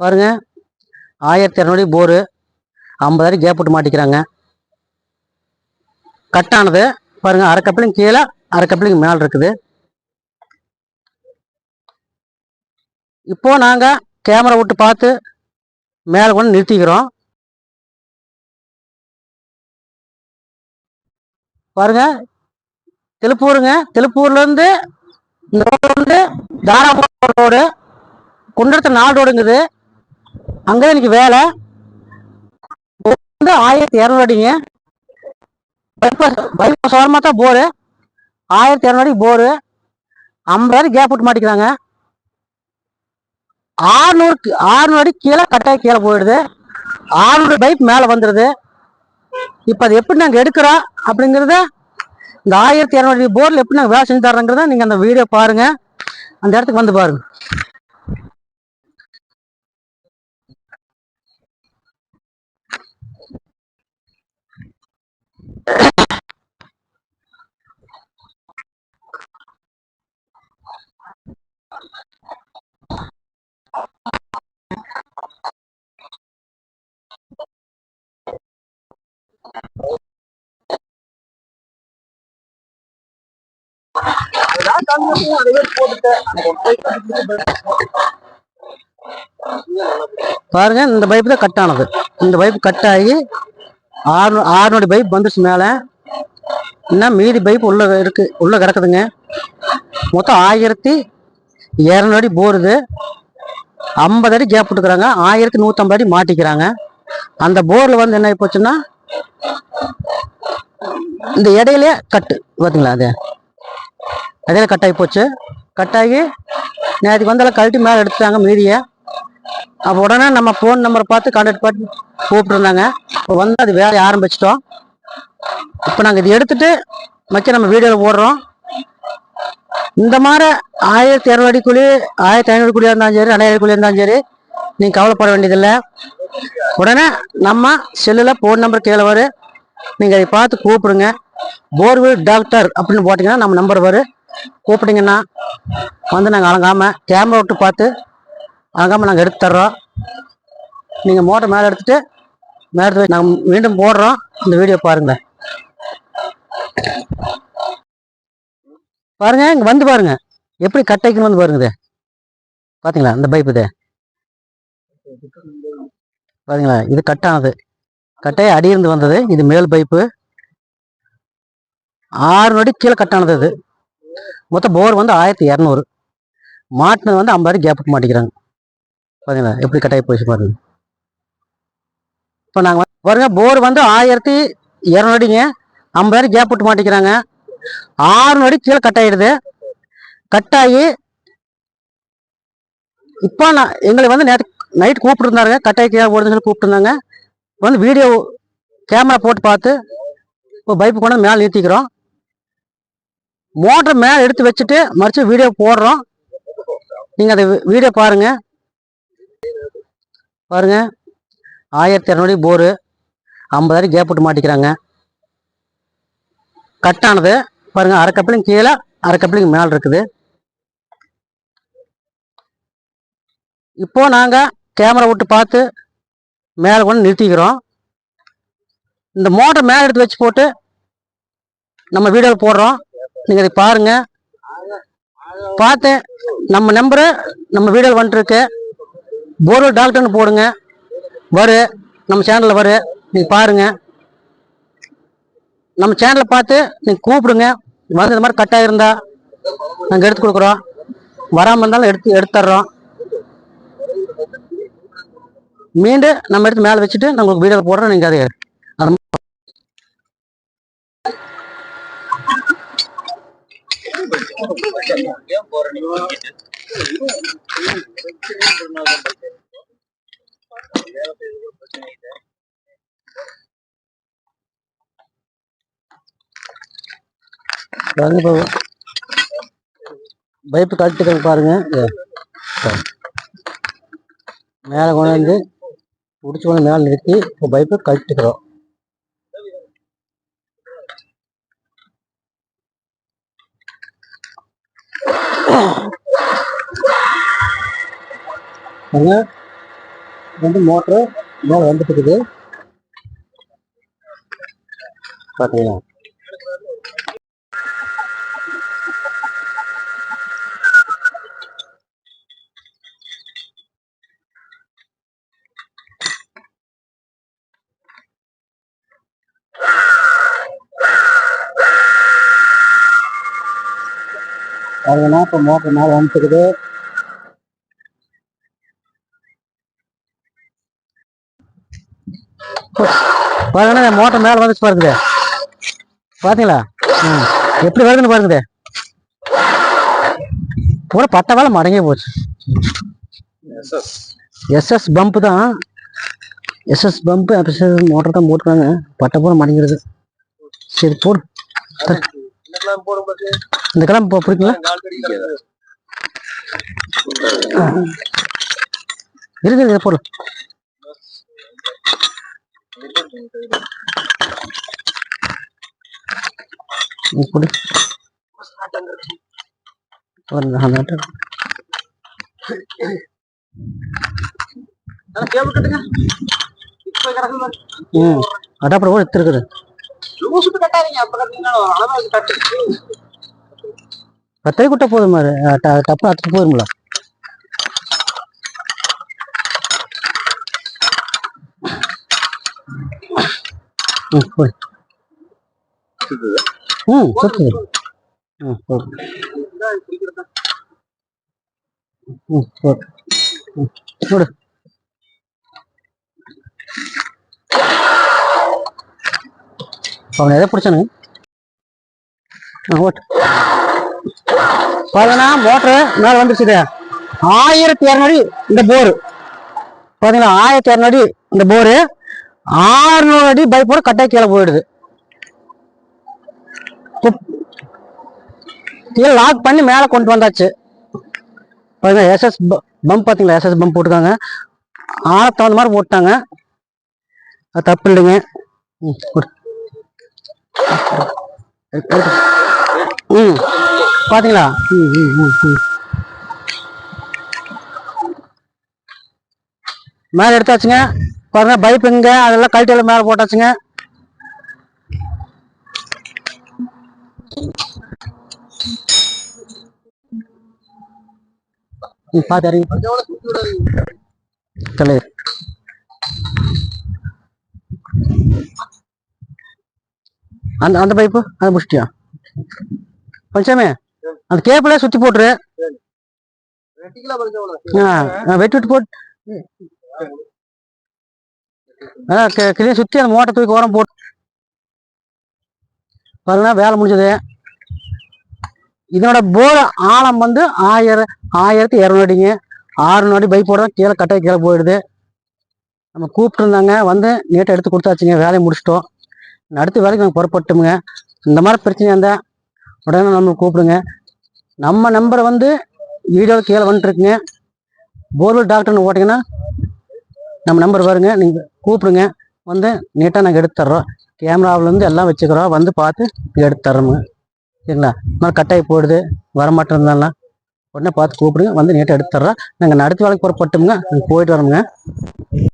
பாருங்க. ஆயிரத்தி இரநூறு போரு. ஐம்பதாயிரம் கேப் விட்டு மாட்டிக்கிறாங்க. கட்டானது. பாருங்க அரை கப்பிளிங் கீழே அரை கப்பிளிங் மேலே இருக்குது. இப்போ நாங்கள் கேமரா விட்டு பார்த்து மேலே கொண்டு நிறுத்திக்கிறோம். பாருங்க திருப்பூருங்க. திருப்பூர்லேருந்து இந்த ரோடு வந்து தாராபுரம் ரோடு. குண்டடத்து நாலு ரோடுங்குது. அங்கே எனக்கு வேலை. வந்து ஆயிரத்தி இரநூறு அடிங்க. பைபாஸ் பைபாஸ் ஓரமாக தான் போரு ஆயிரத்தி இரநூறு அடி போரு ஐம்பதாயிரம் கேப் விட்டு மாட்டிக்கிறாங்க. ஆறுநூறு ஆறுநூறு அடி கீழே கட்டாய கீழே போயிடுது. ஆறுநூறு பைப் மேலே வந்துடுது இப்போ அது எப்படி நாங்கள் எடுக்கிறோம் அப்படிங்கிறத இந்த ஆயிரத்தி இரநூறு போரில் எப்படி நாங்கள் வேலை செஞ்சு தர்றோங்கிறத நீங்கள் அந்த வீடியோ பாருங்கள் அந்த இடத்துக்கு வந்து பாருங்கள் பாருங்க இந்த பைப் தான் கட் ஆனது. இந்த பைப் கட் ஆகி ஆறு ஆறுநூறு பைப் வந்துச்சு மேலே. இன்னும் மீதி பைப் உள்ளே இருக்கு உள்ளே கிடக்குதுங்க. மொத்தம் ஆயிரத்தி இரநூறு அடி போருது ஐம்பது அடி கேப் விட்டுக்கிறாங்க ஆயிரத்தி நூற்றம்பது அடி மாட்டிக்கிறாங்க. அந்த போரில் வந்து என்ன ஆகிப்போச்சுன்னா இந்த இடையிலே கட்டு பார்த்தீங்களா அது? இடையில கட் ஆகி போச்சு. கட்டாகி நேற்றுக்கு வந்தாலும் கழட்டி மேலே எடுத்துட்டாங்க மீதியை. அப்போ உடனே நம்ம ஃபோன் நம்பர் பார்த்து கான்டாக்ட் பண்ணி கூப்பிட்டுருந்தாங்க. இப்போ வந்து அது வேலையை ஆரம்பிச்சிட்டோம். இப்போ நாங்கள் இது எடுத்துட்டு மச்ச நம்ம வீடியோவில் போடுறோம். இந்த மாதிரி ஆயிரத்தி இரநூறு அடி குழி ஆயிரத்தி ஐநூறு குழியாக இருந்தாலும் சரி ரெண்டாயிரம் குழியாக இருந்தாலும் சரி நீங்கள் கவலைப்பட வேண்டியதில்லை. உடனே நம்ம செல்லில் ஃபோன் நம்பர் கீழே வரும் நீங்கள் அதை பார்த்து கூப்பிடுங்க. போர்வெல் டாக்டர் அப்படின்னு போட்டிங்கன்னா நம்ம நம்பர் வரும். கூப்பிட்டிங்கன்னா வந்து நாங்கள் அலங்காமல் கேமரா விட்டு பார்த்து ஆகாமல் நாங்கள் எடுத்து தர்றோம் நீங்கள் மோட்டர் மேலே எடுத்துட்டு மேலே எடுத்து நாங்கள் மீண்டும் போடுறோம். இந்த வீடியோ பாருங்கள் பாருங்க இங்கே வந்து பாருங்க. எப்படி கட்டைக்குன்னு வந்து பாருங்க இது. பார்த்தீங்களா இந்த பைப் இது. பாருங்களா இது கட்டானது கட்டையை அடியிருந்து வந்தது. இது மேல் பைப்பு ஆறு நொடி கீழே கட்டானது இது. மொத்தம் போர் வந்து ஆயிரத்தி இரநூறு. மாட்டினது வந்து ஐம்பது கேப்புக்கு மாட்டிக்கிறாங்க. பாத்தீங்களா? எப்படி கட்டாயி போயிடுச்சு பாருங்க. இப்போ நாங்கள் பாருங்க போர் வந்து ஆயிரத்தி இரநூறு அடிங்க ஐம்பதாயிரம் கேப் விட்டு மாட்டிக்கிறாங்க. ஆறு அடி கீழே கட்டாயிடுது கட்டாயி இப்போ நான் எங்களை வந்து நேற்று நைட் கூப்பிட்ருந்தாருங்க கட்டாயி கீழே ஓடுதுன்னு சொல்லி கூப்பிட்டுருந்தாங்க. வந்து வீடியோ கேமரா போட்டு பார்த்து இப்போ பைப்பு கொண்டு மேலே நிறுத்திக்கிறோம் மோட்டர் மேலே எடுத்து வச்சுட்டு மறுச்சு வீடியோ போடுறோம். நீங்கள் அதை வீடியோ பாருங்கள் பாருங்க. ஆயிரத்தி இரநூறு போரு ஐம்பதாயிரம் கேப் விட்டு மாட்டிக்கிறாங்க. கட்டானது பாருங்க அரை கப்பிளிங் கீழே அரை கப்பிளிங் மேலே இருக்குது. இப்போ நாங்கள் கேமரா விட்டு பார்த்து மேலே கொண்டு நிறுத்திக்கிறோம். இந்த மோட்டர் மேலே எடுத்து வச்சு போட்டு நம்ம வீடியோவில் போடுறோம். நீங்கள் அதை பாருங்க. பார்த்து நம்ம நம்பரு நம்ம வீடியோவில் வந்துட்டுருக்கு போரோ டாக்டர்னு போடுங்க. வரும் நம்ம சேனலில் வரும் நீங்கள் பாருங்கள் நம்ம சேனலை பார்த்து நீங்கள் கூப்பிடுங்க. வந்து இந்த மாதிரி கட்டாக இருந்தால் நாங்கள் எடுத்து கொடுக்குறோம். வராமல் இருந்தாலும் எடுத்து எடுத்துட்றோம் மீண்டும் நம்ம எடுத்து மேலே வச்சுட்டு நான் உங்களுக்கு வீடியோ போடுறோம் நீங்கள் அதை அது பாருங்க இப்போ பைப்பு கழட்டுக்கிறாங்க பாருங்க. மேலே கொண்டு வந்து பிடிச்சி கொண்டு மேலே நிறுத்தி இப்போ பைப்பை கழட்டுக்கிறோம். Yeah. வந்து மோட்ரு மேலே வந்துட்டு இருக்குது பார்த்தீங்களா அதுனா இப்போ மோட்டர் மேலே வந்துட்டுக்குது பாருங்கண்ணா மோட்டர் மேலே வந்துச்சு பாருங்க பார்த்தீங்களா ம். எப்படி வருதுன்னு பாருங்க பூரா பட்ட வேலை மடங்கே போச்சு. எஸ்எஸ் பம்ப் தான். எஸ்எஸ் பம்ப் மோட்டர் தான் போட்டுருக்காங்க. பட்டை பூரா மடங்கிடுது. சரி போடு. இந்த கிளம்பு போ பிடிக்கல இருக்கு இருக்கு போடலாம் நீ அடாப்பட கூட எடுத்துருக்குது. கத்தரி குட்டை போதும் மாதிரி டப்பு அத்துட்டு போதுங்களா ம் போடு ம் சுத்துது ம் போடு ம் போடு ம் போடு அவனை எதை பிடிச்சானுங்க ஆ ஓட்டு. பாருங்கண்ணா மோட்ரு மேலே வந்துருச்சுது. ஆயிரத்தி இரநூறு இந்த போரு. பாத்தீங்களா? ஆயிரத்தி இரநூறு இந்த போரு. ஆறுநூறு அடி பைப்போட கட்டாய கீழே போயிடுது. கீழே லாக் பண்ணி மேலே கொண்டு வந்தாச்சு. பாருங்க எஸ்எஸ் பம்ப் பார்த்தீங்களா எஸ்எஸ் பம்ப் போட்டுருக்காங்க. ஆழத்து தகுந்த மாதிரி போட்டாங்க. அது தப்பு இல்லைங்க. ம் பார்த்தீங்களா ம் ம் ம் ம் ம். மேலே எடுத்தாச்சுங்க. பாருங்க பைப் இங்க அதெல்லாம் கழட்டி எல்லாம் மேலே போட்டாச்சுங்க. இறங்கி தலைவர் அந்த அந்த பைப்பு அதை முடிச்சிட்டியா? பஞ்சாமே அந்த கேபிளே சுத்தி போட்டுரு. ஆ, வெட்டி விட்டு போட்டு. கிளியை சுற்றி அந்த மோட்டை தூக்கி ஓரம் போட்டு பாருங்க வேலை முடிஞ்சது. இதோட போர் ஆழம் வந்து ஆயிரம் ஆயிரத்தி இரநூறு அடிங்க. ஆறுநூறு அடி பைப்போட தான் கீழே கட்டாய் கீழே போயிடுது. நம்ம கூப்பிட்டுருந்தாங்க வந்து நீட்டாக எடுத்து கொடுத்தாச்சுங்க வேலையை முடிச்சிட்டோம். இன்னும் அடுத்த வேலைக்கு நாங்கள் புறப்பட்டோமுங்க. இந்த மாதிரி பிரச்சனையாக இருந்தால் உடனே நம்ம கூப்பிடுங்க. நம்ம நம்பரை வந்து வீடியோவில் கீழே வந்துட்டுருக்குங்க. போர்வெல் டாக்டர்னு ஓட்டிங்கன்னா நம்ம நம்பர் வருங்க. நீங்கள் கூப்பிடுங்க. வந்து நீட்டாக நாங்கள் எடுத்து தர்றோம் கேமராவிலேருந்து எல்லாம் வச்சுக்கிறோம். வந்து பார்த்து எடுத்து தர்றோமுங்க சரிங்களா? நான் கட்டாயி போயிடுது. வரமாட்டேருந்தாலாம் உடனே பார்த்து கூப்பிடுங்க. வந்து நீட்டாக எடுத்து தர்றோம் நாங்கள் அடுத்த வேலைக்கு புறப்பட்டோமுங்க நாங்கள் போயிட்டு வரோமுங்க.